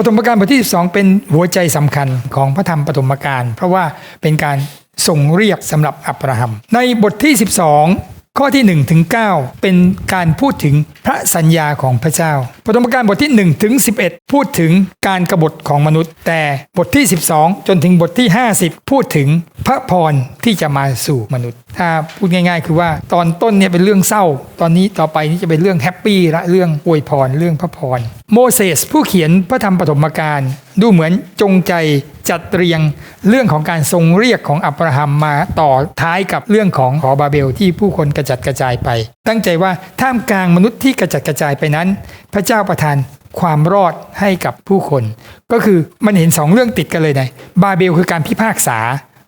ปฐมกาลบทที่12เป็นหัวใจสำคัญของพระธรรมปฐมกาลเพราะว่าเป็นการส่งเรียกสำหรับอับราฮัม ในบทที่ 12 ข้อที่1ถึง9เป็นการพูดถึงพระสัญญาของพระเจ้าปฐมกาลบทที่1ถึง11 พูดถึงการกรบฏของมนุษย์ แต่บทที่ 12 จนถึงบทที่ 50 พูดถึงพระพรที่จะมาสู่มนุษย์ ถ้าพูดง่าย ๆ คือว่าตอนต้นเนี่ยเป็นเรื่องเศร้า ตอนนี้ต่อไปนี่จะเป็นเรื่องแฮปปี้ละเรื่องอวยพรเรื่องพระพรโมเสสผู้เขียนพระธรรมปฐมกาลดูเหมือนจงใจ จัดเรียงเรื่องของการทรงเรียกของอับราฮัมมาต่อท้ายกับเรื่องของหอบาเบลที่ผู้คนกระจัดกระจายไป ตั้งใจว่าท่ามกลางมนุษย์ที่กระจัดกระจายไปนั้น พระเจ้าประทานความรอดให้กับผู้คน ก็คือมันเห็นสองเรื่องติดกันเลยนะบาเบลคือการพิพากษา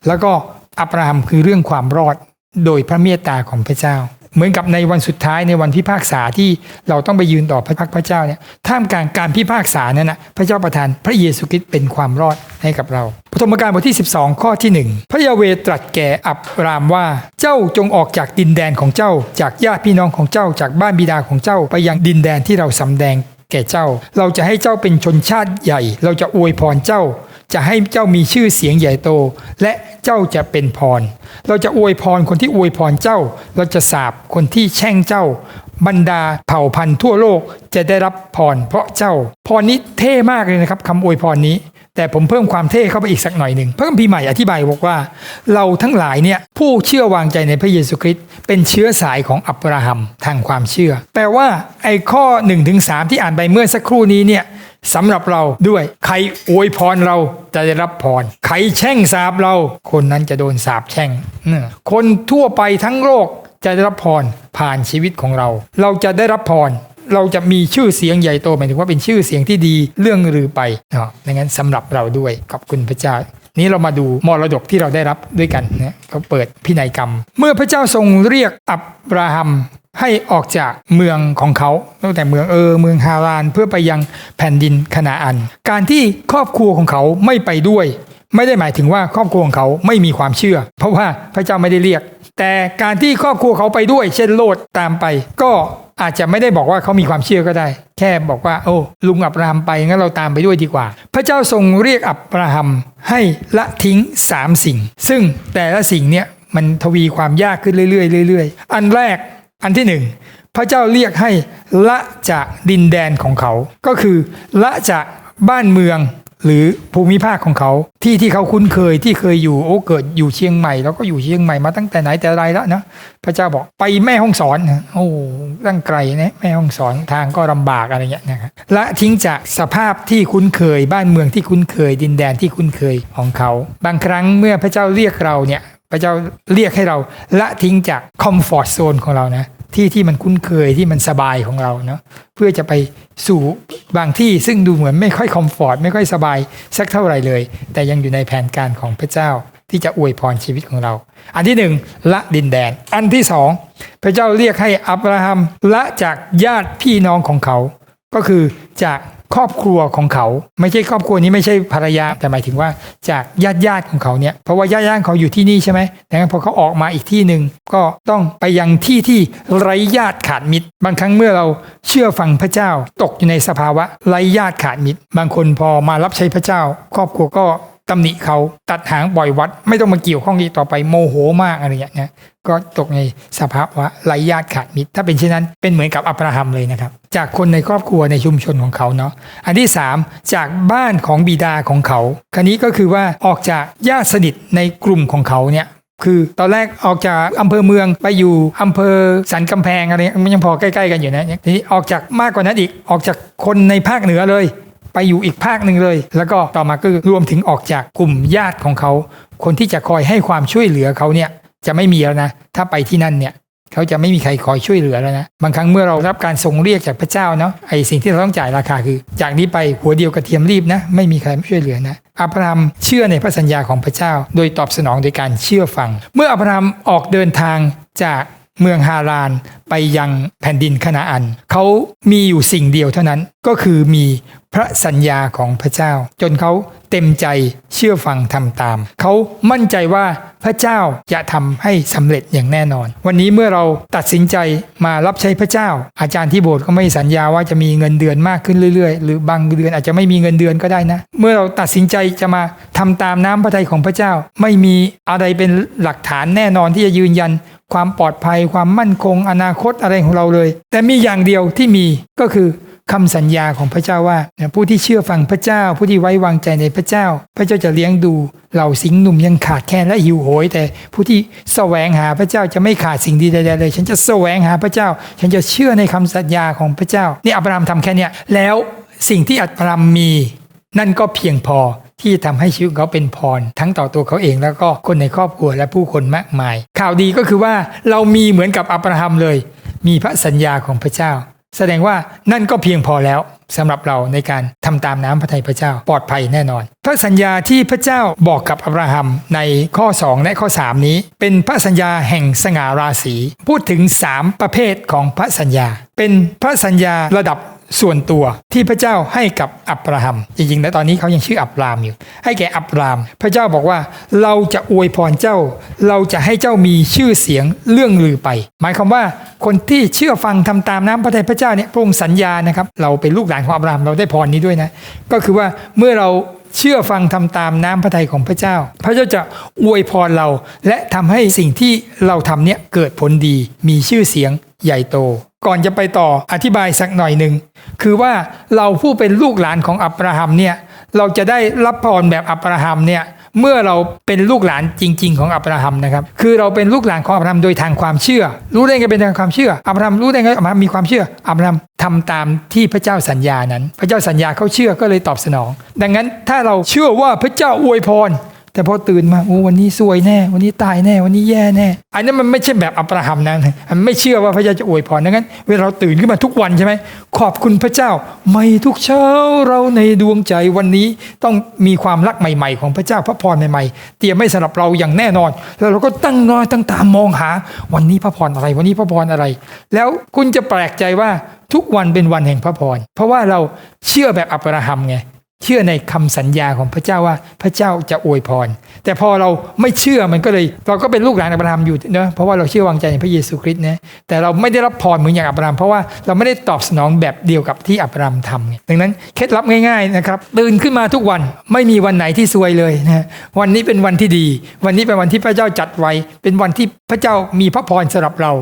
แล้วก็อับราฮัมคือเรื่องความรอด โดยพระเมตตาของพระเจ้า เหมือนกับในวันสุดท้ายในวันพิพากษาที่เราต้องไปยืนต่อพระพักพระเจ้าเนี่ยท่ามกลางการพิพากษานั้นนะพระเจ้าประทานพระเยซูคริสต์เป็นความรอดให้กับเราปฐมกาลบทที่ 12 ข้อที่ 1 พระยาเวตรัสแก่อับรามว่าเจ้าจงออกจากดินแดนของเจ้า จากญาติพี่น้องของเจ้าจากบ้านบิดาของเจ้าไปยังดินแดนที่เราสำแดงแก่เจ้า เราจะให้เจ้าเป็นชนชาติใหญ่ เราจะอวยพรเจ้า จะให้เจ้ามีชื่อเสียงใหญ่โต และเจ้าจะเป็นพร เราจะอวยพรคนที่อวยพรเจ้า เราจะสาบคนที่แช่งเจ้า บรรดาเผ่าพันธุ์ทั่วโลกจะได้รับพร เพราะเจ้าพรนี้เท่มากเลยนะครับคำอวยพรนี้ แต่ผมเพิ่มความเท่เข้าไปอีกสักหน่อยหนึ่งเพิ่มพีใหม่อธิบายบอกว่า เราทั้งหลายเนี่ยผู้เชื่อวางใจในพระเยซูคริสต์เป็นเชื้อสายของอับราฮัมทางความเชื่อ แปลว่าไอ้ข้อ1นถึงสที่อ่านไปเมื่อสักครู่นี้เนี่ย สำหรับเราด้วย ใครอวยพรเราจะได้รับพร ใครแช่งสาบเรา คนนั้นจะโดนสาบแช่งเนี่ยคนทั่วไปทั้งโลกจะได้รับพรผ่านชีวิตของเรา เราจะได้รับพรเราจะมีชื่อเสียงใหญ่โตหมายถึงว่าเป็นชื่อเสียงที่ดีเรื่องลือไปเนาะดังนั้นสำหรับเราด้วยขอบคุณพระเจ้า นี้เรามาดูมรดกที่เราได้รับด้วยกันนะเขาเปิดพินัยกรรม เมื่อพระเจ้าทรงเรียกอับราฮัม ให้ออกจากเมืองของเขาตั้งแต่เมืองเออเมืองฮาราน เพื่อไปยังแผ่นดินคณาอัน การที่ครอบครัวของเขาไม่ไปด้วย ไม่ได้หมายถึงว่าครอบครัวของเขาไม่มีความเชื่อ เพราะว่าพระเจ้าไม่ได้เรียก แต่การที่ครอบครัวเขาไปด้วย เช่นโลดตามไป ก็อาจจะไม่ได้บอกว่าเขามีความเชื่อก็ได้ แค่บอกว่า โอ้ลุงอับราฮัมไปงั้นเราตามไปด้วยดีกว่า พระเจ้าทรงเรียกอับราฮัมให้ละทิ้งสามสิ่ง ซึ่งแต่ละสิ่งเนี่ยมันทวีความยากขึ้นเรื่อยๆเรื่อยๆ อันแรก อันที่หนึ่งพระเจ้าเรียกให้ละจากดินแดนของเขา ก็คือ ละจากบ้านเมืองหรือภูมิภาคของเขาที่ที่เขาคุ้นเคยที่เคยอยู่โอ้เกิดอยู่เชียงใหม่ แล้วก็อยู่เชียงใหม่มาตั้งแต่ไหนแต่ไรแล้วนะพระเจ้าบอกไปแม่ห้องสอนนะโอ้ตั้งไกลนะแม่ห้องสอนทางก็ลำบากอะไรเงี้ยนะครับละทิ้งจากสภาพที่คุ้นเคย บ้านเมืองที่คุ้นเคย ดินแดนที่คุ้นเคยของเขา บางครั้งเมื่อพระเจ้าเรียกเราเนี่ย พระเจ้าเรียกให้เราละทิ้งจากคอมฟอร์ทโซนของเรานะที่ที่มันคุ้นเคยที่มันสบายของเราเนาะเพื่อจะไปสู่บางที่ซึ่งดูเหมือนไม่ค่อยคอมฟอร์ตไม่ค่อยสบายสักเท่าไหร่เลย แต่ยังอยู่ในแผนการของพระเจ้าที่จะอวยพรชีวิตของเรา อันที่หนึ่งละดินแดน อันที่สองพระเจ้าเรียกให้อับราฮัมละจากญาติพี่น้องของเขา ก็คือจาก ครอบครัวของเขา ไม่ใช่ครอบครัวนี้ไม่ใช่ภรรยาแต่หมายถึงว่าจากญาติญาติของเขาเนี่ยเพราะว่าญาติญาติเขาอยู่ที่นี่ใช่ไหมดังนั้นพอเขาออกมาอีกที่หนึ่งก็ต้องไปยังที่ที่ไร้ญาติขาดมิตร บางครั้งเมื่อเราเชื่อฟังพระเจ้า ตกอยู่ในสภาวะไร้ญาติขาดมิตร บางคนพอมารับใช้พระเจ้า ครอบครัวก็ตำหนิเขาตัดหางปล่อยวัด ไม่ต้องมาเกี่ยวข้องอีกต่อไปโมโหมากอะไรอย่างเงี้ย ก็ตกในสภาวะไร้ญาติขาดมิตร ถ้าเป็นเช่นนั้นเป็นเหมือนกับอับราฮัมเลยนะครับ จากคนในครอบครัวในชุมชนของเขาเนาะอันที่ 3 จากบ้านของบิดาของเขาคันนี้ก็คือว่าออกจากญาติสนิทในกลุ่มของเขาเนี่ยคือตอนแรกออกจากอำเภอเมืองไปอยู่อำเภอสันกำแพงอะไรมันยังพอใกล้ๆกันอยู่นะทีนี้ออกจากมากกว่านั้นอีกออกจากคนในภาคเหนือเลย ไปอยู่อีกภาคหนึ่งเลย แล้วก็ต่อมาก็รวมถึงออกจากกลุ่มญาติของเขา คนที่จะคอยให้ความช่วยเหลือเขาเนี่ย จะไม่มีแล้วนะ ถ้าไปที่นั่นเนี่ยเขาจะไม่มีใครคอยช่วยเหลือแล้วนะ บางครั้งเมื่อเรารับการทรงเรียกจากพระเจ้าเนาะไอสิ่งที่เราต้องจ่ายราคาคือ จากนี้ไปหัวเดียวกระเทียมรีบนะ ไม่มีใครช่วยเหลือนะอับราฮัมเชื่อในพระสัญญาของพระเจ้า โดยตอบสนองโดยการเชื่อฟัง เมื่ออับราฮัมออกเดินทางจาก เมืองฮารานไปยังแผ่นดินคณาอัน เขามีอยู่สิ่งเดียวเท่านั้นก็คือมีพระสัญญาของพระเจ้า จนเขาเต็มใจเชื่อฟังทำตาม เขามั่นใจว่าพระเจ้าจะทำให้สำเร็จอย่างแน่นอน วันนี้เมื่อเราตัดสินใจมารับใช้พระเจ้า อาจารย์ที่โบสถ์ก็ไม่สัญญาว่าจะมีเงินเดือนมากขึ้นเรื่อยๆ หรือบางเดือนอาจจะไม่มีเงินเดือนก็ได้นะ เมื่อเราตัดสินใจจะมาทำตามน้ำพระทัยของพระเจ้า ไม่มีอะไรเป็นหลักฐานแน่นอนที่จะยืนยัน ความปลอดภัย ความมั่นคง อนาคตอะไรของเราเลย แต่มีอย่างเดียวที่มีก็คือคำสัญญาของพระเจ้าว่า ผู้ที่เชื่อฟังพระเจ้า ผู้ที่ไว้วางใจในพระเจ้า พระเจ้าจะเลี้ยงดูเหล่าสิงห์หนุ่มยังขาดแคลนและหิวโหย แต่ผู้ที่แสวงหาพระเจ้าจะไม่ขาดสิ่งดีใดๆเลย ฉันจะแสวงหาพระเจ้า ฉันจะเชื่อในคำสัญญาของพระเจ้า นี่อับรามทำแค่นี้แล้วสิ่งที่อับรามมี นั่นก็เพียงพอ ที่ทำให้ชีวิตเขาเป็นพร ทั้งต่อตัวเขาเองแล้วก็คนในครอบครัวและผู้คนมากมาย ข่าวดีก็คือว่าเรามีเหมือนกับอับราฮัมเลย มีพระสัญญาของพระเจ้า แสดงว่านั่นก็เพียงพอแล้วสำหรับเราในการทำตามน้ำพระทัยพระเจ้าปลอดภัยแน่นอน พระสัญญาที่พระเจ้าบอกกับอับราฮัมในข้อ 2 และข้อ 3 นี้ เป็นพระสัญญาแห่งสง่าราศี พูดถึง 3 ประเภทของพระสัญญา เป็นพระสัญญาระดับ ส่วนตัวที่พระเจ้าให้กับอับราฮัม จริงๆแล้วตอนนี้เขายังชื่ออับรามอยู่ ให้แก่อับราม พระเจ้าบอกว่าเราจะอวยพรเจ้า เราจะให้เจ้ามีชื่อเสียงเรื่องลือไป หมายความว่าคนที่เชื่อฟังทำตามน้ำพระทัยพระเจ้าเนี่ยพระองค์สัญญานะครับ เราเป็นลูกหลานของอับรามเราได้พรนี้ด้วยนะ ก็คือว่าเมื่อเราเชื่อฟังทำตามน้ำพระทัยของพระเจ้า พระเจ้าจะอวยพรเรา และทำให้สิ่งที่เราทำเนี่ยเกิดผลดี มีชื่อเสียงใหญ่โต ก่อนจะไปต่ออธิบายสักหน่อยหนึ่งคือว่าเราผู้เป็นลูกหลานของอับราฮัมเนี่ยเราจะได้รับพรแบบอับราฮัมเนี่ยเมื่อเราเป็นลูกหลานจริง ๆ ของอับราฮัมนะครับคือเราเป็นลูกหลานของอับราฮัมโดยทางความเชื่อ รู้ได้ไงเป็นทางความเชื่ออับราฮัมรู้ได้ไงอับราฮัมมีความเชื่ออับราฮัมทำตามที่พระเจ้าสัญญานั้น พระเจ้าสัญญาเขาเชื่อก็เลยตอบสนอง ดังนั้นถ้าเราเชื่อว่าพระเจ้าอวยพร แต่พอตื่นมาโอ้วันนี้ซวยแน่ วันนี้ตายแน่ วันนี้แย่แน่ อันนั้นมันไม่ใช่แบบอับราฮัมนะมันไม่เชื่อว่าพระเจ้าจะอวยพรดังนั้น เวลาเราตื่นขึ้นมาทุกวันใช่ไหมขอบคุณพระเจ้า ไม่ทุกเช้าเราในดวงใจวันนี้ต้องมีความรักใหม่ ๆ ของพระเจ้าพระพรใหม่ๆ เตรียมไม่สำหรับเราอย่างแน่นอน แล้วเราก็ตั้งน้อยตั้งตามมองหา วันนี้พระพรอะไร วันนี้พระพรอะไร แล้วคุณจะแปลกใจว่าทุกวันเป็นวันแห่งพระพรเพราะว่าเราเชื่อแบบอับราฮัมไง เชื่อในคำสัญญาของพระเจ้าว่าพระเจ้าจะอวยพร แต่พอเราไม่เชื่อมันก็เลย เราก็เป็นลูกหลานอับราฮัมอยู่เนะเพราะว่าเราเชื่อวางใจในพระเยซูคริสต์นะแต่เราไม่ได้รับพรเหมือนอย่างอับราฮัมเพราะว่าเราไม่ได้ตอบสนองแบบเดียวกับที่อับราฮัมทำไงดังนั้นเคล็ดลับง่ายๆนะครับตื่นขึ้นมาทุกวันไม่มีวันไหนที่ซวยเลยนะวันนี้เป็นวันที่ดี วันนี้เป็นวันที่พระเจ้าจัดไว้ เป็นวันที่ พระเจ้ามีพระพรสำหรับเรา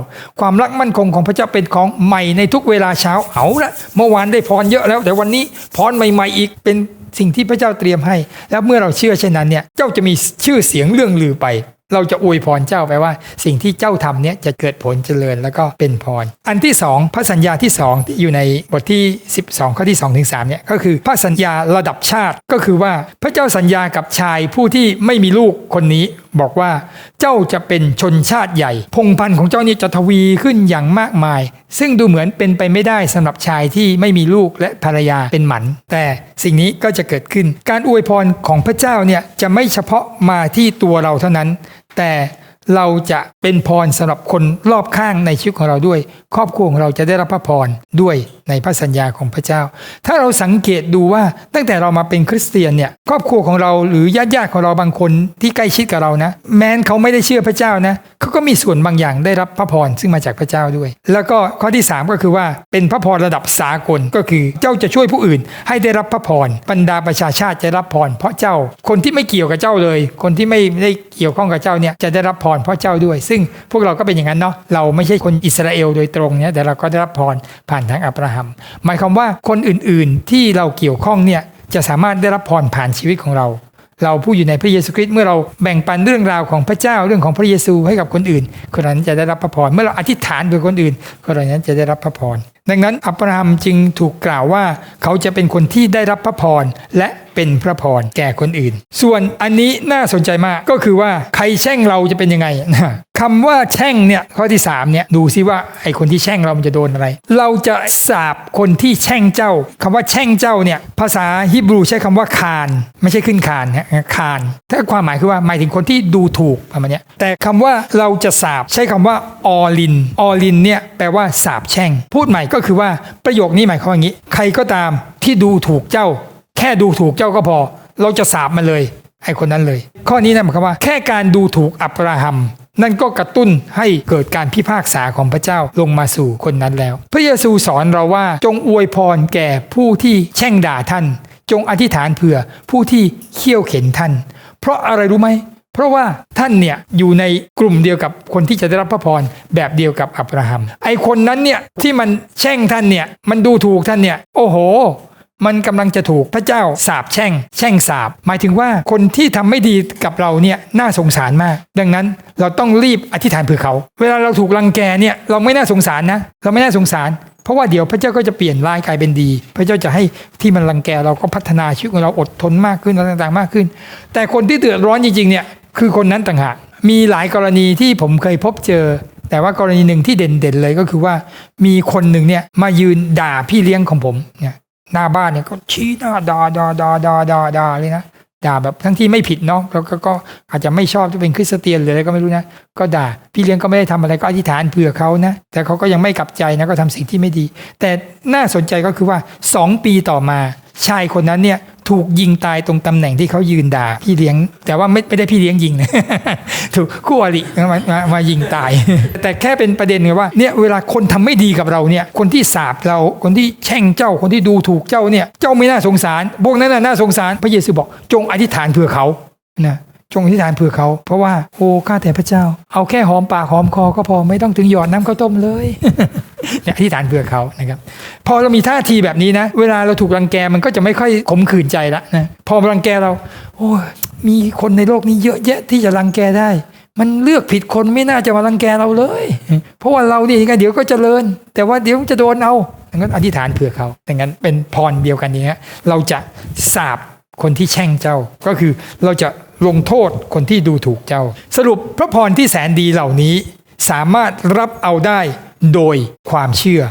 ความรักมั่นคงของพระเจ้าเป็นของใหม่ในทุกเวลาเช้าเอาละเมื่อวานได้พรเยอะแล้ว แต่วันนี้พรใหม่ๆอีกเป็นสิ่งที่พระเจ้าเตรียมให้ แล้วเมื่อเราเชื่อเช่นนั้นเนี่ยเจ้าจะมีชื่อเสียงเรื่องลือไป เราจะอวยพรเจ้าไปว่า สิ่งที่เจ้าทำเนี่ยจะเกิดผลเจริญแล้วก็เป็นพร อันที่สองพระสัญญาที่สองที่อยู่ในบทที่ 12 ข้อที่2ถึง3เนี่ยก็คือพระสัญญาระดับชาติก็คือว่าพระเจ้าสัญญากับชายผู้ที่ไม่มีลูกคนนี้บอกว่าเจ้าจะเป็นชนชาติใหญ่ พงพันธุ์ของเจ้านี่จะทวีขึ้นอย่างมากมาย ซึ่งดูเหมือนเป็นไปไม่ได้สำหรับชายที่ไม่มีลูกและภรรยาเป็นหมัน แต่สิ่งนี้ก็จะเกิดขึ้น การอวยพรของพระเจ้าเนี่ยจะไม่เฉพาะมาที่ตัวเราเท่านั้น แต่เราจะเป็นพรสำหรับคนรอบข้างในชีวิตของเราด้วยครอบครัวของเราจะได้รับพระพรด้วยในพระสัญญาของพระเจ้า ถ้าเราสังเกตดูว่าตั้งแต่เรามาเป็นคริสเตียนเนี่ยครอบครัวของเราหรือญาติญาติของเราบางคนที่ใกล้ชิดกับเรานะ แม้นเขาไม่ได้เชื่อพระเจ้านะเขาก็มีส่วนบางอย่างได้รับพระพรซึ่งมาจากพระเจ้าด้วย แล้วก็ข้อที่ 3 ก็คือว่าเป็นพระพรระดับสากลก็คือเจ้าจะช่วยผู้อื่น ให้ได้รับพระพรบรรดาประชาชาติจะรับพรเพราะเจ้าคนที่ไม่เกี่ยวกับเจ้าเลย คนที่ไม่ได้เกี่ยวข้องกับเจ้าเนี่ยจะได้รับพรเพราะเจ้าด้วย ซึ่งพวกเราก็เป็นอย่างนั้นเนาะเราไม่ใช่คนอิสราเอลโดยตรงเนี่ยแต่เราก็ได้รับพรผ่านทางอับราฮัม หมายความว่าคนอื่นๆที่เราเกี่ยวข้องเนี่ยจะสามารถได้รับพรผ่านชีวิตของเรา เราผู้อยู่ในพระเยซูคริสต์เมื่อเราแบ่งปันเรื่องราวของพระเจ้าเรื่องของพระเยซูให้กับคนอื่น คนนั้นจะได้รับพระพรเมื่อเราอธิษฐานเพื่อคนอื่น คนนั้นจะได้รับพระพร ดังนั้นอับราฮัมจึงถูกกล่าวว่าเขาจะเป็นคนที่ได้รับพระพรและเป็นพระพรแก่คนอื่น ส่วนอันนี้น่าสนใจมากก็คือว่าใครแช่งเราจะเป็นยังไงนะคำว่าแช่งเนี่ยข้อที่สามเนี่ยดูซิว่าไอคนที่แช่งเรามันจะโดนอะไร เราจะสาบคนที่แช่งเจ้าคำว่าแช่งเจ้าเนี่ยภาษาฮิบรูใช้คำว่าคาน ไม่ใช่ขึ้นคานนะคานถ้าความหมายคือว่าหมายถึงคนที่ดูถูกประมาณนี้แต่คำว่าเราจะสาบใช้คำว่าออลินออลินเนี่ยแปลว่าสาบแช่ง พูดใหม่ก็็คือว่าประโยคนี้หมายความว่าอย่างนี้ ใครก็ตามที่ดูถูกเจ้า แค่ดูถูกเจ้าก็พอ เราจะสาบมันเลยไอ้คนนั้นเลย ข้อนี้นะหมายความว่า แค่การดูถูกอับราฮัมนั่นก็กระตุ้นให้เกิดการพิพากษาของพระเจ้าลงมาสู่คนนั้นแล้ว พระเยซูสอนเราว่าจงอวยพรแก่ผู้ที่แช่งด่าท่าน จงอธิษฐานเผื่อผู้ที่เคี่ยวเข็นท่าน เพราะอะไรรู้ไหม เพราะว่าท่านเนี่ยอยู่ในกลุ่มเดียวกับคนที่จะได้รับพระพรแบบเดียวกับอับราฮัม ไอคนนั้นเนี่ยที่มันแช่งท่านเนี่ยมันดูถูกท่านเนี่ยโอ้โหมันกำลังจะถูกพระเจ้าสาบแช่ง แช่งสาบ หมายถึงว่าคนที่ทำไม่ดีกับเราเนี่ยน่าสงสารมาก ดังนั้นเราต้องรีบอธิษฐานเผื่อเขา เวลาเราถูกรังแกเนี่ยเราไม่น่าสงสารนะ เราไม่น่าสงสาร เพราะว่าเดี๋ยวพระเจ้าก็จะเปลี่ยนร้ายกลายเป็นดี พระเจ้าจะให้ที่มันรังแกเราก็พัฒนาชีวิตของเราอดทนมากขึ้นอะไรต่างๆมากขึ้น แต่คนที่เดือดร้อนจริงๆเนี่ย คือคนนั้นต่างหากมีหลายกรณีที่ผมเคยพบเจอ แต่ว่ากรณีหนึ่งที่เด่นๆเลยก็คือว่ามีคนหนึ่งเนี่ยมายืนด่าพี่เลี้ยงของผมเนี่ยหน้าบ้านเนี่ยก็ชี้หน้าด่าด่าด่าด่าด่าด่าเลยนะด่าแบบทั้งที่ไม่ผิดเนาะแล้วก็อาจจะไม่ชอบที่เป็นคริสเตียนหรืออะไรก็ไม่รู้นะ ก็ด่าพี่เลี้ยงก็ไม่ได้ทำอะไรก็อธิษฐานเผื่อเขานะ แต่เขาก็ยังไม่กลับใจนะก็ทำสิ่งที่ไม่ดี แต่น่าสนใจก็คือว่าสองปีต่อมาชายคนนั้นเนี่ย ถูกยิงตายตรงตำแหน่งที่เขายืนด่าพี่เลี้ยง แต่ว่าไม่ไม่ได้พี่เลี้ยงยิงนะถูกคู่อริมามามายิงตาย แต่แค่เป็นประเด็นไงว่าเนี่ยเวลาคนทำไม่ดีกับเราเนี่ยคนที่สาบเราคนที่แช่งเจ้าคนที่ดูถูกเจ้าเนี่ยเจ้าไม่น่าสงสารพวกนั้นน่าสงสารพระเยซูบอกจงอธิษฐานเพื่อเขานะ จงอธิษฐานเผื่อเขา เพราะว่าโอ้ข้าแต่พระเจ้า เอาแค่หอมปากหอมคอก็พอไม่ต้องถึงหยอดน้ำข้าวต้มเลยเนี่ยอธิษฐานเผื่อเขานะครับพอเรามีท่าทีแบบนี้นะ เวลาเราถูกรังแกมันก็จะไม่ค่อยขมขื่นใจละนะพอรังแกเรา โอ้มีคนในโลกนี้เยอะแยะที่จะรังแกได้ มันเลือกผิดคนไม่น่าจะมารังแกเราเลย เพราะว่าเราเนี่ยไงเดี๋ยวก็เจริญ แต่ว่าเดี๋ยวจะโดนเอาดังนั้นอธิษฐานเผื่อเขาดังนั้นเป็นพรเดียวกันนี้เราจะสาบคนที่แช่งเจ้าก็คือเราจะ ลงโทษคนที่ดูถูกเจ้า สรุปพระพรที่แสนดีเหล่านี้ สามารถรับเอาได้โดยความเชื่อ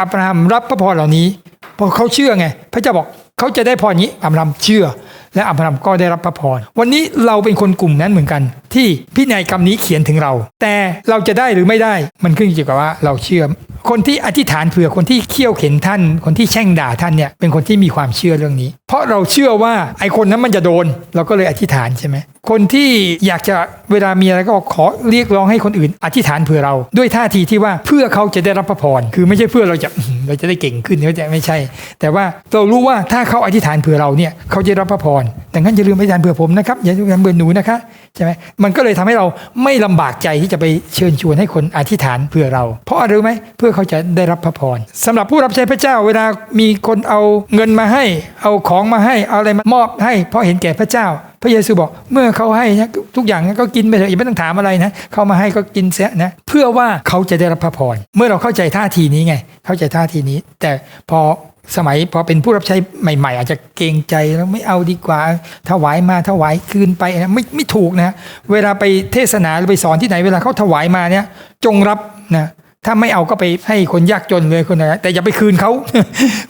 อับราฮัมรับพระพรเหล่านี้เพราะเขาเชื่อไง พระเจ้าบอกเขาจะได้พรนี้อับราฮัมเชื่อ และอับราฮัมก็ได้รับพระพรวันนี้เราเป็นคนกลุ่มนั้นเหมือนกัน ที่พินัยกรรมนี้เขียนถึงเรา แต่เราจะได้หรือไม่ได้มันขึ้นอยู่กับว่าเราเชื่อ คนที่อธิษฐานเผื่อคนที่เคี่ยวเข็นท่าน คนที่แช่งด่าท่านเนี่ยเป็นคนที่มีความเชื่อเรื่องนี้ เพราะเราเชื่อว่าไอ้คนนั้นมันจะโดน เราก็เลยอธิษฐานใช่ไหมคนที่อยากจะเวลามีอะไรก็ขอเรียกร้องให้คนอื่น อธิษฐานเผื่อเรา ด้วยท่าทีที่ว่าเพื่อเขาจะได้รับพระพรคือไม่ใช่เพื่อเราจะเราจะได้เก่งขึ้นเขาจะไม่ใช่ แต่ว่าเรารู้ว่าถ้าเขาอธิษฐานเผื่อเราเนี่ยเขาจะรับพระพรดังนั้นอย่าลืมอธิษฐานเผื่อผมนะครับอย่าลืมเบื่อหนูนะคะใช่ไหมมันก็เลยทำให้เราไม่ลำบากใจที่จะไปเชิญชวนให้คนอธิษฐานเผื่อเรา เพราะอะไรรู้ไหมเพื่อเขาจะได้รับพระพรสำหรับผู้รับใช้พระเจ้าเวลามีคนเอาเงินมาให้ เอาของมาให้เอาอะไรมามอบให้เพราะเห็นแก่พระเจ้า พระเยซูบอกเมื่อเขาให้นะทุกอย่างก็กินไปเถอะอย่าไม่ต้องถามอะไรนะเขามาให้ก็กินเสียนะเพื่อว่าเขาจะได้รับพระพรเมื่อเราเข้าใจท่าทีนี้ไง เข้าใจท่าทีนี้ แต่พอ สมัยพอเป็นผู้รับใช้ใหม่ ๆ อาจจะเกรงใจแล้วไม่เอาดีกว่าถวายมาถวายคืนไปนะไม่ไม่ถูกนะ เวลาไปเทศนาหรือไปสอนที่ไหนเวลาเขาถวายมาเนี่ย จงรับนะ ถ้าไม่เอาก็ไปให้คนยากจนเลยคนไหนแต่อย่าไปคืนเขา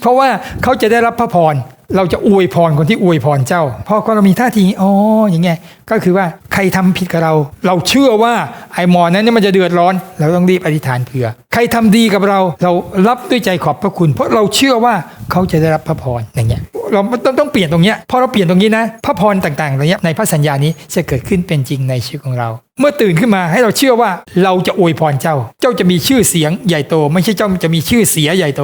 เพราะว่าเขาจะได้รับพระพรเราจะอวยพรคนที่อวยพรเจ้า เพราะเรามีท่าทีอ๋ออย่างเงี้ยก็คือว่าใครทำผิดกับเรา เราเชื่อว่าไอ้หมอนั้นเนี่ยมันจะเดือดร้อน เราต้องรีบอธิษฐานเผื่อ ใครทำดีกับเรา เรารับด้วยใจขอบพระคุณ เพราะเราเชื่อว่าเขาจะได้รับพระพรอย่างเงี้ยเราต้องต้องเปลี่ยนตรงเนี้ยพอเราเปลี่ยนตรงนี้นะ พระพรต่างๆเหล่านี้ในพระสัญญานี้จะเกิดขึ้นเป็นจริงในชีวิตของเรา เมื่อตื่นขึ้นมาให้เราเชื่อว่าเราจะอวยพรเจ้า เจ้าจะมีชื่อเสียงใหญ่โต ไม่ใช่เจ้าจะมีชื่อเสียใหญ่โต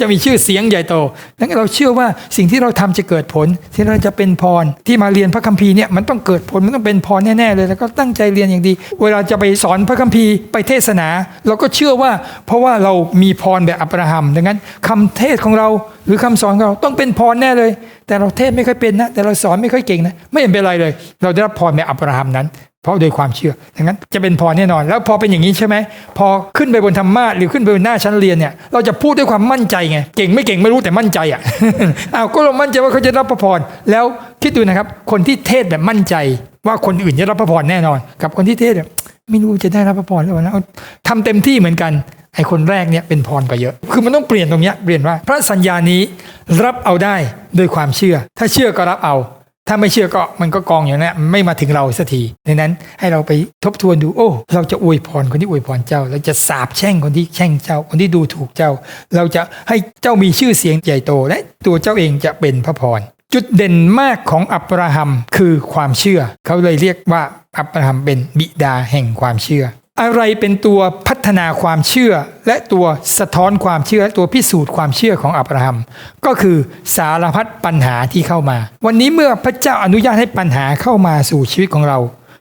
จะมีชื่อเสียงใหญ่โตนั้นเราเชื่อว่าสิ่งที่เราทำจะเกิดผล ที่เราจะเป็นพรที่มาเรียนพระคัมภีร์เนี่ยมันต้องเกิดผลมันต้องเป็นพรแน่ๆเลยแล้วก็ตั้งใจเรียนอย่างดี เวลาจะไปสอนพระคัมภีร์ไปเทศนา เราก็เชื่อว่า เพราะว่าเรามีพรแบบอับราฮัมดังนั้นคำเทศของเราหรือคำสอนของเราต้องเป็นพรแน่เลย แต่เราเทศไม่ค่อยเป็นนะแต่เราสอนไม่ค่อยเก่งนะไม่เห็นเป็นไรเลย เราได้รับพรแบบอับราฮัมนั้น เพราะโดยความเชื่อดังนั้นจะเป็นพรแน่นอน แล้วพอเป็นอย่างนี้ใช่ไหมพอขึ้นไปบนธรรมาสหรือขึ้นไปบนหน้าชั้นเรียนเนี่ยเราจะพูดด้วยความมั่นใจไงเก่งไม่เก่งไม่รู้แต่มั่นใจอะอ้าวก็เรามั่นใจว่าเขาจะรับพระพรแล้วคิดดูนะครับ คนที่เทศแบบมั่นใจ ว่าคนอื่นจะรับพระพรแน่นอน กับคนที่เทศแบบไม่รู้จะได้รับพระพรหรือเปล่านะทำเต็มที่เหมือนกันไอ้คนแรกเนี่ยเป็นพรไปเยอะ คือมันต้องเปลี่ยนตรงเนี้ยเปลี่ยนว่า พระสัญญานี้รับเอาได้โดยความเชื่อ ถ้าเชื่อก็รับเอา ถ้าไม่เชื่อก็มันก็กองอย่างนั้นไม่มาถึงเราสักทีดังนั้นให้เราไปทบทวนดูโอ้ เราจะอวยพรคนที่อวยพรเจ้า เราจะสาบแช่งคนที่แช่งเจ้า คนที่ดูถูกเจ้า เราจะให้เจ้ามีชื่อเสียงใหญ่โต และตัวเจ้าเองจะเป็นพระพรจุดเด่นมากของอับราฮัมคือความเชื่อ เขาเลยเรียกว่าอับราฮัมเป็นบิดาแห่งความเชื่อ อะไรเป็นตัวพัฒนาความเชื่อ และตัวสะท้อนความเชื่อและตัวพิสูจน์ความเชื่อของอับราฮัม ก็คือสารพัดปัญหาที่เข้ามา วันนี้เมื่อพระเจ้าอนุญาตให้ปัญหาเข้ามาสู่ชีวิตของเรา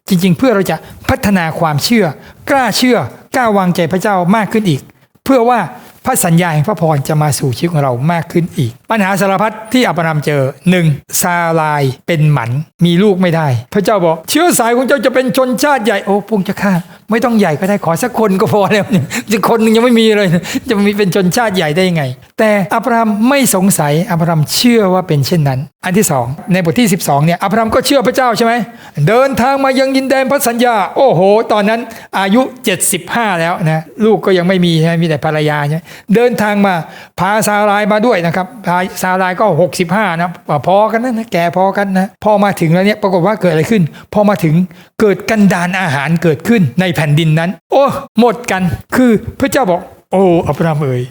จริง ๆ เพื่อเราจะพัฒนาความเชื่อ กล้าเชื่อกล้าวางใจพระเจ้ามากขึ้นอีก เพื่อว่าพระสัญญาแห่งพระพรจะมาสู่ชีวิตของเรามากขึ้นอีก ปัญหาสารพัดที่อับรามเจอหนึ่งซาลายเป็นหมันมีลูกไม่ได้ พระเจ้าบอก เชื้อสายของเจ้าจะเป็นชนชาติใหญ่โอ้พงจะฆ่า ไม่ต้องใหญ่ก็ได้ขอสักคนก็พอแล้วเนี่ยจะคนหนึงยังไม่มีเลย จะมีเป็นชนชาติใหญ่ได้ยังไง แต่อับรามไม่สงสัยอับรามเชื่อว่าเป็นเช่นนั้น อันที่สองในบทที่ 12เนี่ยอับรามก็เชื่อพระเจ้าใช่ไหมเดินทางมายังดินแดนพระสัญญา โอ้โห ตอนนั้นอายุ 75 แล้วนะลูกก็ยังไม่มีใช่ไหมมีแต่ภรรยาใช่ไหมเดินทางมาพาซาลายมาด้วยนะครับพาซาลายก็ 65นะพอกันนะแก่พอกันนะพอมาถึงแล้วเนี่ยปรากฏว่าเกิดอะไรขึ้น พอมาถึงเกิดกันดานอาหารเกิดขึ้นในผ่นดินนั้น โอ้ หมดกัน คือพระเจ้าบอก โอ้อับรามเอ๋ย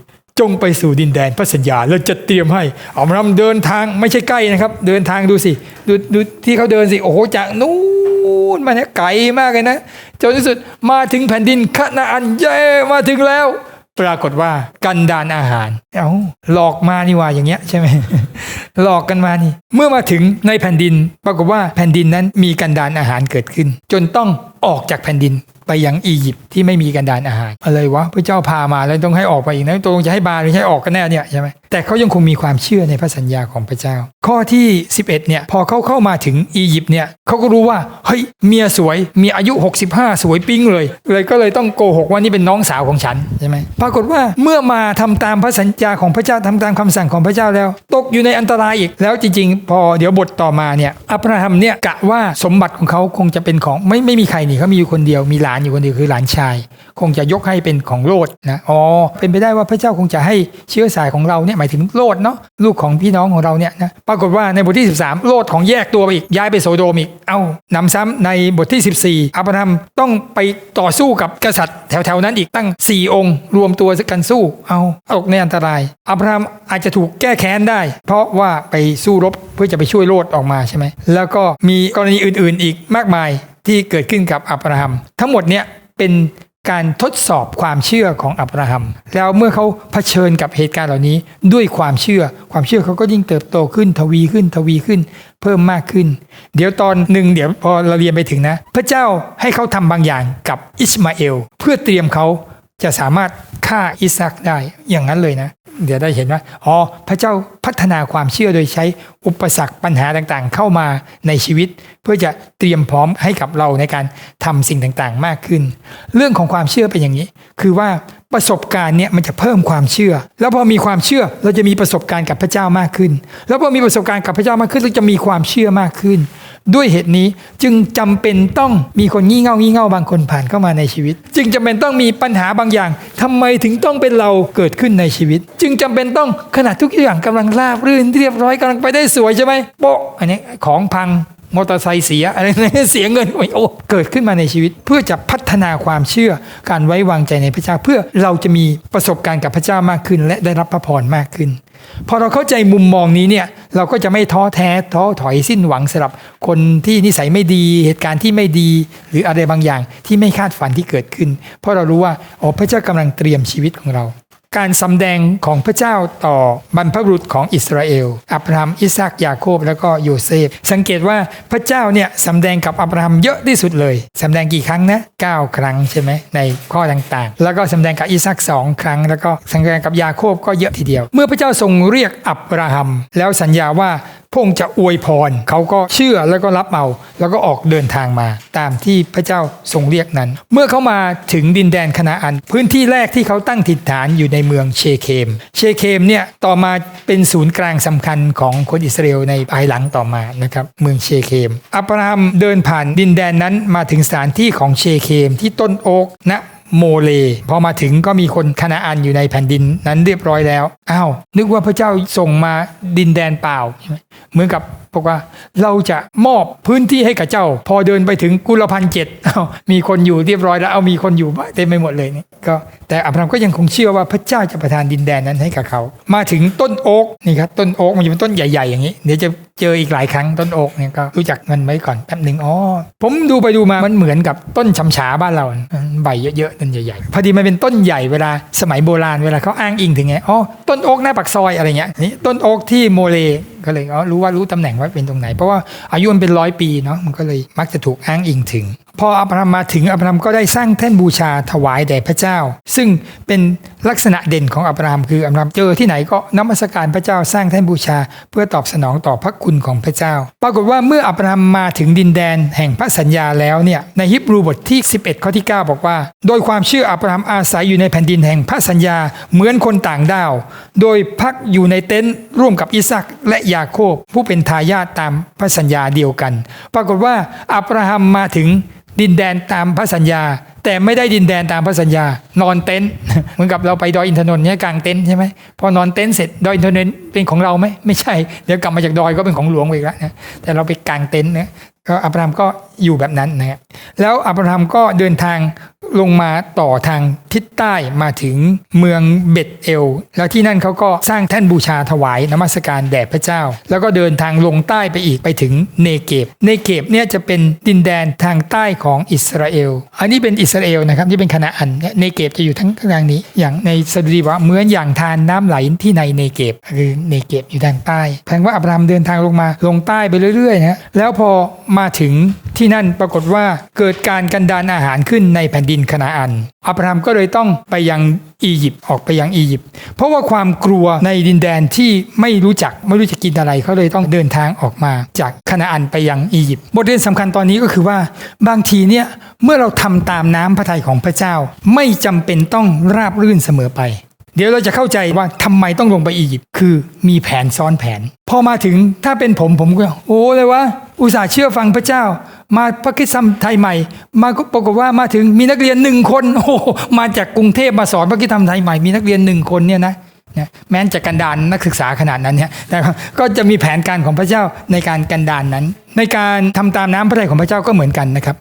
จงไปสู่ดินแดนพระสัญญาแล้วจะเตรียมให้อับรามเดินทางไม่ใช่ใกล้นะครับ เดินทางดูสิดูดูที่เขาเดินสิโอ้โหจากนู้นมาเนี่ยไกลมากเลยนะจนที่สุดมาถึงแผ่นดินคณาอันเย่มาถึงแล้ว ปรากฏว่ากันดานอาหาร เอา้าหลอกมานี่ว่าอย่างเงี้ยใช่ไหมหลอกกันมานี่ เมื่อมาถึงในแผ่นดิน ปรากฏว่าแผ่นดินนั้นมีกันดานอาหารเกิดขึ้น จนต้อง ออกจากแผ่นดินไปยังอียิปต์ที่ไม่มีกันดานอาหาร อะไรวะพระเจ้าพามาแล้วต้องให้ออกไปอีกนะตกลงจะให้บาหรือให้ออกกันแน่เนี่ยใช่ไหมแต่เขายังคงมีความเชื่อในพระสัญญาของพระเจ้า ข้อที่ 11เนี่ยพอเขาเข้ามาถึงอียิปต์เนี่ยเขาก็รู้ว่าเฮ้ยเมียสวยมีอายุ 65 สวยปิ้งเลย เลยก็เลยต้องโกหกว่านี่เป็นน้องสาวของฉันใช่ไหมปรากฏว่าเมื่อมาทำตามพระสัญญาของพระเจ้าทำตามคำสั่งของพระเจ้าแล้ว ตกอยู่ในอันตรายอีกแล้วจริง ๆ พอเดี๋ยวบทต่อมาเนี่ยอับราฮัมเนี่ยกะว่าสมบัติของเขาคงจะเป็นของไม่ไม่มีใครนี่เขามีอยู่คนเดียวมีหลานอยู่คนเดียวคือหลานชาย คงจะยกให้เป็นของโลดนะอ๋อเป็นไปได้ว่าพระเจ้าคงจะให้เชื้อสายของเราเนี่ยหมายถึงโลดเนาะลูกของพี่น้องของเราเนี่ยนะปรากฏว่าในบทที่ 13 โลดของแยกตัวไปอีกย้ายไปโซโดมอีกเอานำซ้ำในบทที่ 14อับราฮัมต้องไปต่อสู้กับกษัตริย์แถวๆนั้นอีกตั้ง 4 องค์ รวมตัวกันสู้เอาตกในอันตรายอับราฮัมอาจจะถูกแก้แค้นได้ เพราะว่าไปสู้รบเพื่อจะไปช่วยโลดออกมาใช่ไหมแล้วก็มีกรณีอื่นๆ อีกมากมายที่เกิดขึ้นกับอับราฮัม ทั้งหมดเนี่ยเป็นการทดสอบความเชื่อของอับราฮัม แล้วเมื่อเขาเผชิญกับเหตุการณ์เหล่านี้ด้วยความเชื่อ ความเชื่อเขาก็ยิ่งเติบโตขึ้นทวีขึ้นทวีขึ้น เพิ่มมากขึ้น เดี๋ยวตอนหนึ่งเดี๋ยวพอเราเรียนไปถึงนะ พระเจ้าให้เขาทำบางอย่างกับอิสมาเอล เพื่อเตรียมเขาจะสามารถ ฆ่าอิสักได้อย่างนั้นเลยนะ เดี๋ยวได้เห็นว่าอ๋อพระเจ้าพัฒนาความเชื่อโดยใช้อุปสรรคปัญหาต่างๆ เข้ามาในชีวิต เพื่อจะเตรียมพร้อมให้กับเราในการทำสิ่งต่างๆ มากขึ้น เรื่องของความเชื่อเป็นอย่างนี้ คือว่าประสบการณ์เนี่ยมันจะเพิ่มความเชื่อ แล้วพอมีความเชื่อเราจะมีประสบการณ์กับพระเจ้ามากขึ้น แล้วพอมีประสบการณ์กับพระเจ้ามากขึ้นเราจะมีความเชื่อมากขึ้น ด้วยเหตุนี้จึงจำเป็นต้องมีคนงี่เง่างี่เง่าบางคนผ่านเข้ามาในชีวิต จึงจำเป็นต้องมีปัญหาบางอย่างทำไมถึงต้องเป็นเราเกิดขึ้นในชีวิต จึงจำเป็นต้องขณะทุกอย่างกำลังราบรื่นเรียบร้อยกำลังไปได้สวยใช่ไหมโป๊ะอันนี้ของพัง มอเตอร์ไซค์เสียอะไรเนี่ยเสียเงินโอ้ยโอ้เกิดขึ้นมาในชีวิต เพื่อจะพัฒนาความเชื่อการไว้วางใจในพระเจ้า เพื่อเราจะมีประสบการณ์กับพระเจ้ามากขึ้น และได้รับพระพรมากขึ้น พอเราเข้าใจมุมมองนี้เนี่ยเราก็จะไม่ท้อแท้ท้อถอยสิ้นหวังสำหรับ คนที่นิสัยไม่ดีเหตุการณ์ที่ไม่ดี หรืออะไรบางอย่างที่ไม่คาดฝันที่เกิดขึ้น เพราะเรารู้ว่าอ๋อพระเจ้ากำลังเตรียมชีวิตของเรา การสำแดงของพระเจ้าต่อบรรพบุรุษของอิสราเอล อับราฮัม อิสากยาโคบ แล้วก็โยเซฟ สังเกตว่าพระเจ้าเนี่ยสำแดงกับอับราฮัมเยอะที่สุดเลย สำแดงกี่ครั้งนะ 9 ครั้งใช่ไหม ในข้อต่างๆ แล้วก็สำแดงกับอิสากสองครั้ง แล้วก็สำแดงกับยาโคบก็เยอะทีเดียว เมื่อพระเจ้าทรงเรียกอับราฮัม แล้วสัญญาว่าพงจะอวยพร เขาก็เชื่อแล้วก็รับเอา แล้วก็ออกเดินทางมา ตามที่พระเจ้าทรงเรียกนั้น เมื่อเขามาถึงดินแดนคณาอัน พื้นที่แรกที่เขาตั้งถิ่นฐานอยู่ในเมืองเชเคม เชเคมเนี่ยต่อมาเป็นศูนย์กลางสำคัญของคนอิสราเอลในภายหลังต่อมานะครับเมืองเชเคม อับราฮัมเดินผ่านดินแดนนั้นมาถึงสถานที่ของเชเคมที่ต้นโอ๊กณโมเล พอมาถึงก็มีคนคณาอันอยู่ในแผ่นดินนั้นเรียบร้อยแล้ว อ้าว นึกว่าพระเจ้าส่งมาดินแดนเปล่า เหมือนกับบอกว่าเราจะมอบพื้นที่ให้กับเจ้า พอเดินไปถึงกุลพันเจ็ดอ้ามีคนอยู่เรียบร้อยแล้วเอามีคนอยู่เต็มไปหมดเลยนี่ก็แต่อับราฮัมก็ยังคงเชื่อว่าพระเจ้าจะประทานดินแดนนั้นให้กับเขา มาถึงต้นโอ๊กนี่ครับต้นโอ๊กมันจะเป็นต้นใหญ่ๆอย่างนี้เดี๋ยวจะเจออีกหลายครั้งต้นโอ๊กเนี่ยก็รู้จักมันไว้ก่อนแป๊บหนึ่งอ๋อผมดูไปดูมามันเหมือนกับต้นชำฉาบ้านเราใบเยอะๆต้นใหญ่ๆพอดีมันเป็นต้นใหญ่เวลาสมัยโบราณเวลาเขาอ้างอิงถึงไงอ๋อต้นโอ๊กหน้าปากซอยอะไรเงี้ยนี่ต้นโอ๊กที่โมเลก็เลยอ๋อรู้ว่ารู้ตำแหน่งว่าเป็นตรงไหน เพราะว่าอายุมันเป็นร้อยปีเนาะมันก็เลยมักจะถูกอ้างอิงถึง พออับราฮัมมาถึงอับราฮัมก็ได้สร้างแท่นบูชาถวายแด่พระเจ้า ซึ่งเป็นลักษณะเด่นของอับราฮัมคืออับราฮัมเจอที่ไหนก็นมัสการพระเจ้าสร้างแท่นบูชา เพื่อตอบสนองต่อพระคุณของพระเจ้า ปรากฏว่าเมื่ออับราฮัมมาถึงดินแดนแห่งพระสัญญาแล้วเนี่ยในฮิบรูบทที่ 11 ข้อที่ 9 บอกว่า โดยความเชื่ออับราฮัมอาศัยอยู่ในแผ่นดินแห่งพระสัญญาเหมือนคนต่างด้าว โดยพักอยู่ในเต็นท์ร่วมกับอิสักและยาโคบผู้เป็นทายาทตามพระสัญญาเดียวกัน ปรากฏว่าอับราฮัมมาถึง ดินแดนตามพระสัญญา แต่ไม่ได้ดินแดนตามพระสัญญา นอนเต็นท์เหมือนกับเราไปดอยอินทนนท์เนี่ยกลางเต็นท์ใช่ไหมพอนอนเต็นท์เสร็จดอยอินทนนท์เป็นของเราไหมไม่ใช่เดี๋ยวกลับมาจากดอยก็เป็นของหลวงไปอีกแล้วนะแต่เราไปกลางเต็นท์เนี่ยก็อับราฮัมก็อยู่แบบนั้นนะฮะแล้วอับราฮัมก็เดินทางลงมาต่อทางทิศใต้มาถึงเมืองเบ็ดเอล แล้วที่นั่นเขาก็สร้างแท่นบูชาถวายนมัสการแด่พระเจ้า แล้วก็เดินทางลงใต้ไปอีกไปถึงเนเกบเนเกบเนี่ยจะเป็นดินแดนทางใต้ของอิสราเอล อันนี้เป็นอิสราเอลนะครับที่เป็นคณาอันเนเกบจะอยู่ทั้งทางนี้ อย่างในสดุดีว่าเหมือนอย่างทานน้ำไหลที่ในเนเกบคือเนเกบอยู่ทางใต้แปลว่าอับราฮัมเดินทางลงมาลงใต้ไปเรื่อยๆนะแล้วพอมาถึงที่นั่นปรากฏว่าเกิดการกันดานอาหารขึ้นในแผ่นดินคณาอัน อับราฮัมก็เลยต้องไปยังอียิปต์ออกไปยังอียิปต์เพราะว่าความกลัวในดินแดนที่ไม่รู้จักไม่รู้จะกินอะไรเขาเลยต้องเดินทางออกมาจากคณาอันไปยังอียิปต์บทเรียนสำคัญตอนนี้ก็คือว่าบางทีเนี่ยเมื่อเราทำตามน้ำพระทัยของพระเจ้า ไม่จำเป็นต้องราบรื่นเสมอไปเดี๋ยวเราจะเข้าใจว่าทำไมต้องลงไปอียิปต์คือมีแผนซ้อนแผน พอมาถึงถ้าเป็นผมผมก็ โอ้เลยวะอุตส่าห์เชื่อฟังพระเจ้า มาพระคริสตธรรมไทยใหม่ มาก็ปรากฏว่ามาถึงมีนักเรียนหนึ่งคนโอ้มาจากกรุงเทพมาสอนพระคริสตธรรมไทยใหม่มีนักเรียนหนึ่งคนเนี่ยนะนะแม้นจะกันดานนักศึกษาขนาดนั้นเนี่ยแต่ก็จะมีแผนการของพระเจ้าในการกันดานนั้น ในการทำตามน้ำพระทัยของพระเจ้าก็เหมือนกันนะครับ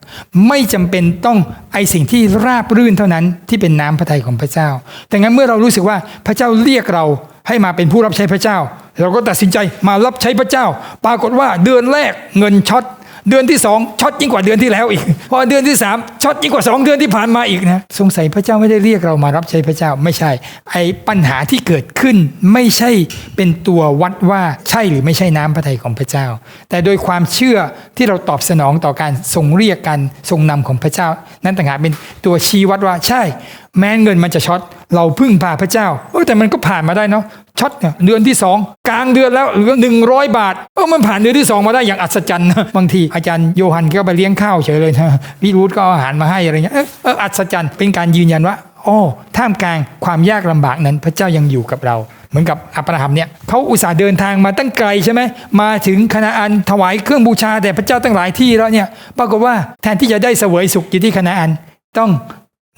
ไม่จำเป็นต้องไอสิ่งที่ราบรื่นเท่านั้นที่เป็นน้ำพระทัยของพระเจ้า แต่งั้นเมื่อเรารู้สึกว่าพระเจ้าเรียกเราให้มาเป็นผู้รับใช้พระเจ้า เราก็ตัดสินใจมารับใช้พระเจ้า ปรากฏว่าเดือนแรกเงินช็อต เดือนที่สองช็อตยิ่งกว่าเดือนที่แล้วอีก พอเดือนที่สามช็อตยิ่งกว่าสองเดือนที่ผ่านมาอีกนะสงสัยพระเจ้าไม่ได้เรียกเรามารับใช้พระเจ้าไม่ใช่ ไอ้ปัญหาที่เกิดขึ้นไม่ใช่เป็นตัววัดว่าใช่หรือไม่ใช่น้ำพระทัยของพระเจ้า แต่โดยความเชื่อที่เราตอบสนองต่อการทรงเรียกกันทรงนำของพระเจ้า นั้นต่างหากเป็นตัวชี้วัดว่าใช่แม้เงินมันจะช็อตเราพึ่งพาพระเจ้าเออแต่มันก็ผ่านมาได้เนาะช็อตเนี่ยเดือนที่สองกลางเดือนแล้วเหลือหนึ่งร้อยบาทเออมันผ่านเดือนที่สองมาได้อย่างอัศจรรย์นะบางทีอาจารย์โยฮันก็ไปเลี้ยงข้าวเฉยเลยนะพี่รูทก็เอาอาหารมาให้อะไรเงี้ยเอออัศจรรย์เป็นการยืนยันว่าโอ๋อท่ามกลางความยากลำบากนั้น พระเจ้ายังอยู่กับเรา เหมือนกับอับราฮัมเนี่ยเขาอุตส่าห์เดินทางมาตั้งไกลใช่ไหมมาถึงคณาอันถวายเครื่องบูชาแด่พระเจ้าตั้งหลายที่แล้วเนี่ยปรากฏว่าแทนที่จะได้เสวยสุขอยู่ที่คณาอันต้อง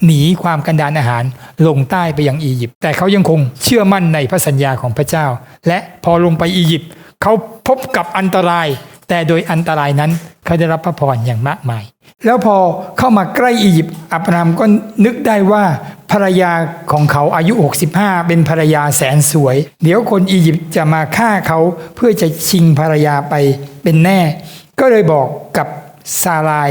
หนีความกันดานอาหารลงใต้ไปยังอียิปต์แต่เขายังคงเชื่อมั่นในพระสัญญาของพระเจ้า และพอลงไปอียิปต์เขาพบกับอันตราย แต่โดยอันตรายนั้นเขาได้รับพระพรอย่างมากมาย แล้วพอเข้ามาใกล้อียิปต์อับราฮัมก็นึกได้ว่าภรรยาของเขาอายุ 65 เป็นภรรยาแสนสวย เดี๋ยวคนอียิปต์จะมาฆ่าเขาเพื่อจะชิงภรรยาไปเป็นแน่ ก็เลยบอกกับซาลาย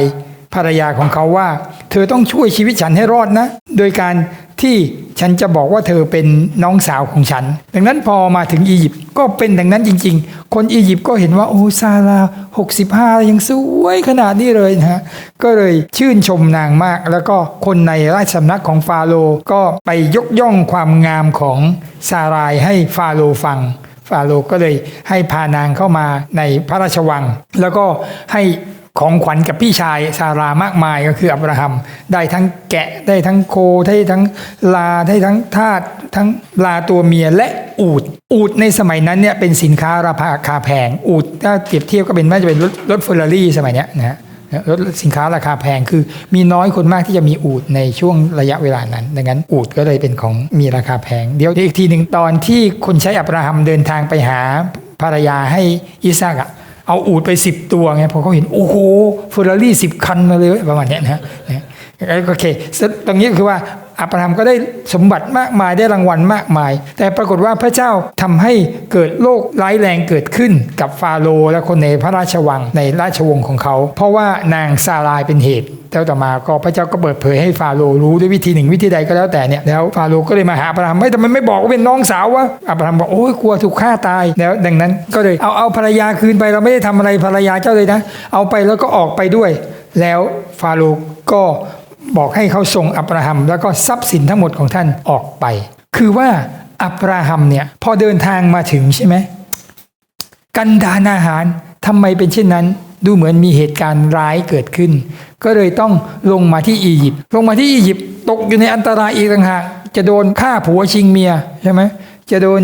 ภรรยาของเขาว่า เธอต้องช่วยชีวิตฉันให้รอดนะ โดยการที่ฉันจะบอกว่าเธอเป็นน้องสาวของฉัน ดังนั้นพอมาถึงอียิปต์ก็เป็นดังนั้นจริง ๆ คนอียิปต์ก็เห็นว่าโอ้ซาลา65 ยังสวยขนาดนี้เลยนะฮะก็เลยชื่นชมนางมาก แล้วก็คนในราชสำนักของฟาโรห์ก็ไปยกย่องความงามของซารายให้ฟาโรห์ฟังฟาโรห์ก็เลยให้พานางเข้ามาในพระราชวัง แล้วก็ให้ ของขวัญกับพี่ชายซารามากมายก็คืออับราฮัม ได้ทั้งแกะได้ทั้งโคได้ทั้งลาได้ทั้งทาสทั้งลาตัวเมียและอูดอูดในสมัยนั้นเนี่ยเป็นสินค้าราคาแพงอูดถ้าเปรียบเทียบก็เป็นน่าจะเป็นรถรถเฟอร์รารี่สมัยเนี้ยนะฮะรถสินค้าราคาแพงคือมีน้อยคนมากที่จะมีอูดในช่วงระยะเวลานั้น ดังนั้นอูดก็เลยเป็นของมีราคาแพง เดี๋ยวอีกทีหนึ่งตอนที่คนใช้อับราฮัมเดินทางไปหาภรรยาให้อิสากะ เอาอูดไปสิบตัวไงพอเขาเห็นโอ้โหเฟอร์รารี่สิบคันมาเลยประมาณนี้นะไอ้โอเคตรงนี้คือว่าอับราฮัมก็ได้สมบัติมากมายได้รางวัลมากมาย แต่ปรากฏว่าพระเจ้าทำให้เกิดโรคร้ายแรงเกิดขึ้นกับฟาโรห์และคนในพระราชวังในราชวงศ์ของเขา เพราะว่านางซารายเป็นเหตุ แล้วต่อมาก็พระเจ้าก็เปิดเผยให้ฟาโรห์รู้ด้วยวิธีหนึ่งวิธีใดก็แล้วแต่เนี่ยแล้วฟาโรห์ก็เลยมาหาอับราฮัมไม่ทำไมไม่บอกว่าเป็นน้องสาววะอับราฮัมบอกโอ้ยกลัวถูกฆ่าตายแล้ว ดังนั้นก็เลยเอาเอาภรรยาคืนไปเราไม่ได้ทำอะไรภรรยาเจ้าเลยนะ เอาไปแล้วก็ออกไปด้วย แล้วฟาโรห์ก็บอกให้เขาส่งอับราฮัมแล้วก็ทรัพย์สินทั้งหมดของท่านออกไป คือว่าอับราฮัมเนี่ยพอเดินทางมาถึงใช่ไหมกันดานอาหารทำไมเป็นเช่นนั้น ดูเหมือนมีเหตุการณ์ร้ายเกิดขึ้น ก็เลยต้องลงมาที่อียิปต์ลงมาที่อียิปต์ตกอยู่ในอันตรายอีกต่างหากจะโดนฆ่าผัวชิงเมียใช่ไหมจะโดน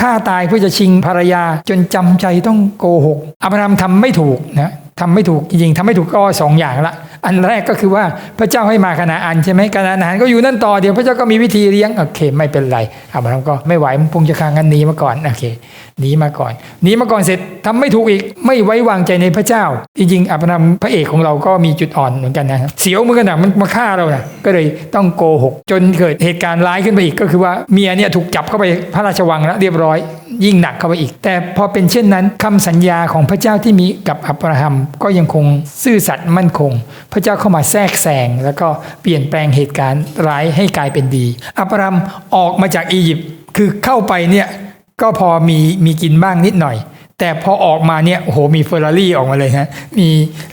ฆ่าตายเพื่อจะชิงภรรยา จนจำใจต้องโกหกอับราฮัมทำไม่ถูกนะทำไม่ถูกจริงๆทำไม่ถูกก็สองอย่างละ อันแรกก็คือว่าพระเจ้าให้มาคณาอันใช่ไหมคณาอันก็อยู่นั่นต่อเดี๋ยวพระเจ้าก็มีวิธีเลี้ยงโอเค ไม่เป็นไรอับราฮัมก็ไม่ไหวมันคงจะคางกันหนีมาก่อนโอเค หนีมาก่อนหนีมาก่อนเสร็จทำไม่ถูกอีกไม่ไว้วางใจในพระเจ้า จริงๆอับราฮัมพระเอกของเราก็มีจุดอ่อนเหมือนกันนะครับเสียวเหมือนกันนะมันมาฆ่าเรานะก็เลยต้องโกหก จนเกิดเหตุการณ์ร้ายขึ้นไปอีกก็คือว่าเมียเนี่ยถูกจับเข้าไปพระราชวังแล้วเรียบร้อย ยิ่งหนักเข้าไปอีก แต่พอเป็นเช่นนั้นคำสัญญาของพระเจ้าที่มีกับอับราฮัมก็ยังคงซื่อสัตย์มั่นคง พระเจ้าเข้ามาแทรกแซงแล้วก็เปลี่ยนแปลงเหตุการณ์ร้ายให้กลายเป็นดี อับราฮัมออกมาจากอียิปต์คือเข้าไปเนี่ย ก็พอมีมีกินบ้างนิดหน่อย แต่พอออกมาเนี่ยโหมีเฟอร์รารี่ออกมาเลยฮะมี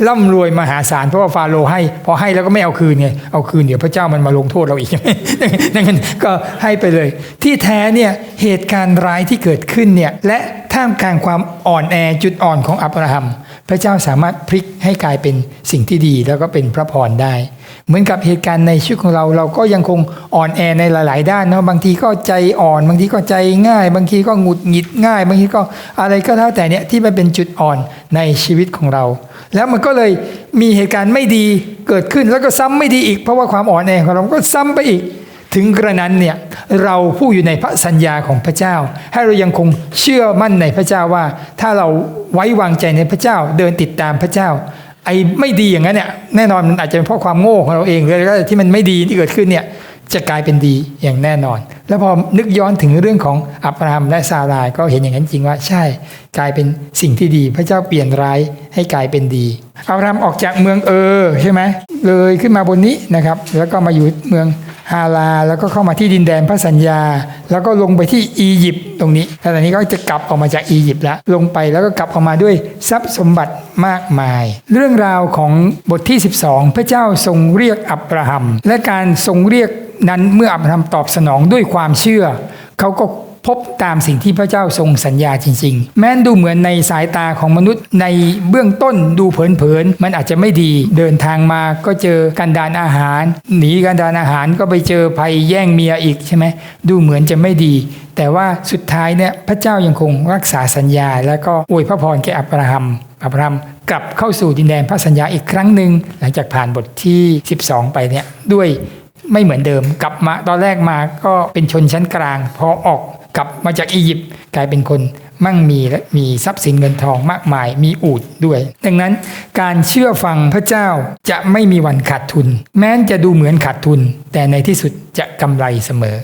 ร่ำรวยมหาศาลเพราะว่าฟาโรห์ให้ พอให้แล้วก็ไม่เอาคืนไงเอาคืนเดี๋ยวพระเจ้ามันมาลงโทษเราอีกดังนั้นก็ให้ไปเลย ที่แท้เนี่ยเหตุการณ์ร้ายที่เกิดขึ้นเนี่ยและท่ามกลางความอ่อนแอจุดอ่อนของอับราฮัม พระเจ้าสามารถพลิกให้กลายเป็นสิ่งที่ดีแล้วก็เป็นพระพรได้ เหมือนกับเหตุการณ์ในชีวิตของเรา เราก็ยังคงอ่อนแอในหลาย ๆ ด้านเนาะบางทีก็ใจอ่อน บางทีก็ใจง่าย บางทีก็หงุดหงิดง่าย บางทีก็อะไรก็แล้วแต่เนี่ยที่มันเป็นจุดอ่อนในชีวิตของเรา แล้วมันก็เลยมีเหตุการณ์ไม่ดีเกิดขึ้นแล้วก็ซ้ำไม่ดีอีก เพราะว่าความอ่อนแอของเราก็ซ้ำไปอีกถึงกระนั้นเนี่ยเราผู้อยู่ในพระสัญญาของพระเจ้า ให้เรายังคงเชื่อมั่นในพระเจ้าว่า ถ้าเราไว้วางใจในพระเจ้าเดินติดตามพระเจ้า ไอ้ไม่ดีอย่างนั้นเนี่ยแน่นอนมันอาจจะเป็นเพราะความโง่ของเราเองหรืออะไรก็ที่มันไม่ดีที่เกิดขึ้นเนี่ยจะกลายเป็นดีอย่างแน่นอน แล้วพอนึกย้อนถึงเรื่องของอับราฮัมและซารายก็เห็นอย่างนั้นจริงว่าใช่ กลายเป็นสิ่งที่ดี พระเจ้าเปลี่ยนร้ายให้กลายเป็นดีอับราฮัมออกจากเมืองเออใช่ไหมเลยขึ้นมาบนนี้นะครับ แล้วก็มาอยู่เมือง ฮาลา แล้วก็เข้ามาที่ดินแดนพระสัญญา แล้วก็ลงไปที่อียิปต์ตรงนี้ตอนนี้ก็จะกลับออกมาจากอียิปต์แล้วลงไปแล้วก็กลับออกมาด้วยทรัพย์สมบัติมากมาย เรื่องราวของบทที่ 12 พระเจ้าทรงเรียกอับราฮัม และการทรงเรียกนั้นเมื่ออับราฮัมตอบสนองด้วยความเชื่อ เขาก็ พบตามสิ่งที่พระเจ้าทรงสัญญาจริง ๆ แม้นดูเหมือนในสายตาของมนุษย์ในเบื้องต้นดูเผินๆมันอาจจะไม่ดี เดินทางมาก็เจอกันดานอาหาร หนีกันดานอาหารก็ไปเจอภัยแย่งเมียอีกใช่ไหมดูเหมือนจะไม่ดี แต่ว่าสุดท้ายเนี่ยพระเจ้ายังคงรักษาสัญญา แล้วก็อวยพระพรแก่อับราฮัมอับราฮัมกลับเข้าสู่ดินแดนพระสัญญาอีกครั้งหนึ่งหลังจากผ่านบทที่ 12 ไปเนี่ยด้วยไม่เหมือนเดิมกลับมาตอนแรกมาก็เป็นชนชั้นกลาง พอออก กลับมาจากอียิปต์กลายเป็นคนมั่งมีและมีทรัพย์สินเงินทองมากมายมีอูดด้วย ดังนั้นการเชื่อฟังพระเจ้าจะไม่มีวันขาดทุน แม้นจะดูเหมือนขาดทุน แต่ในที่สุดจะกำไรเสมอ